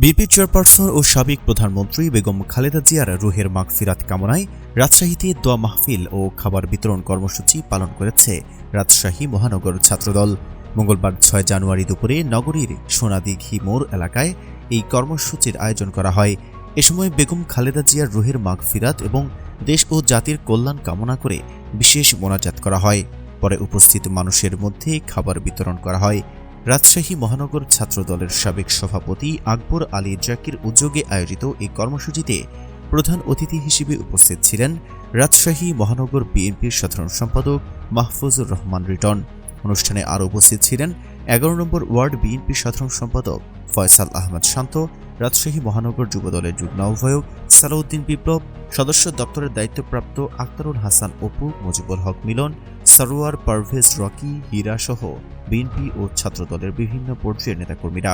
BNP chairperson ও সাবেক প্রধানমন্ত্রী বেগম খালেদা জিয়ার রুহের মাগফিরাত কামনায় রাজশাহীতে দোয়া মাহফিল ও খাবার বিতরণ কর্মসূচি পালন করেছে রাজশাহী মহানগর ছাত্রদল। মঙ্গলবার ছয় জানুয়ারি দুপুরে নগরীর সোনাদিঘি মোড় এলাকায় এই কর্মসূচির আয়োজন করা হয়। এ সময় বেগম খালেদা জিয়ার রুহের মাগফিরাত এবং দেশ ও জাতির কল্যাণ কামনা করে বিশেষ মোনাজাত করা হয়। পরে উপস্থিত মানুষের মধ্যে খাবার বিতরণ করা হয়। রাজশাহী মহানগর ছাত্রদলের সাবেক সভাপতি আকবর আলী জাকির উদ্যোগে আয়োজিত এই কর্মসূচিতে প্রধান অতিথি হিসেবে উপস্থিত ছিলেন রাজশাহী মহানগর বিএনপির সাধারণ সম্পাদক মাহফুজুর রহমান রিটন। অনুষ্ঠানে আরও উপস্থিত ছিলেন এগারো নম্বর ওয়ার্ড বিএনপির সাধারণ সম্পাদক ফয়সাল আহমদ শান্ত, রাজশাহী মহানগর যুবদলের যুগ্ম আহ্বায়ক সালাউদ্দিন বিপ্লব, সদস্য দপ্তরের দায়িত্বপ্রাপ্ত আক্তারুল হাসান অপু, মুজিবুল হক মিলন, সরোয়ার পারভেজ রকি, হীরা সহ বিএনপি ও ছাত্রদলের বিভিন্ন পর্যায়ের নেতাকর্মীরা।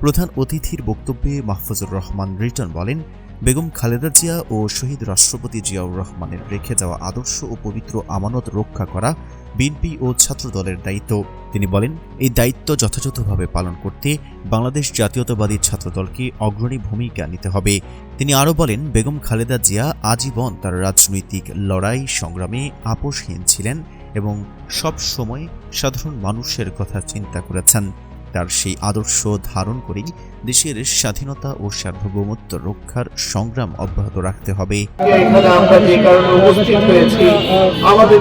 প্রধান অতিথির বক্তব্যে মাহফুজুর রহমান রিটন বলেন, বেগম খালেদা জিয়া ও শহীদ রাষ্ট্রপতি জিয়াউর রহমানের রেখে যাওয়া আদর্শ ও পবিত্র আমানত রক্ষা করা বিএনপি ও ছাত্রদলের দায়িত্ব। তিনি বলেন, এই দায়িত্ব যথাযথভাবে পালন করতে বাংলাদেশ জাতীয়তাবাদী ছাত্রদলকে অগ্রণী ভূমিকা নিতে হবে। তিনি আরও বলেন, বেগম খালেদা জিয়া আজীবন তার রাজনৈতিক লড়াই সংগ্রামে আপোষহীন ছিলেন। এবং সব সময় সাধারণ মানুষের কথা চিন্তা করেছেন। তার সেই আদর্শ ধারণ করেই দেশের স্বাধীনতা ও সার্বভৌমত্ব রক্ষার সংগ্রাম অব্যাহত রাখতে হবে। আমাদের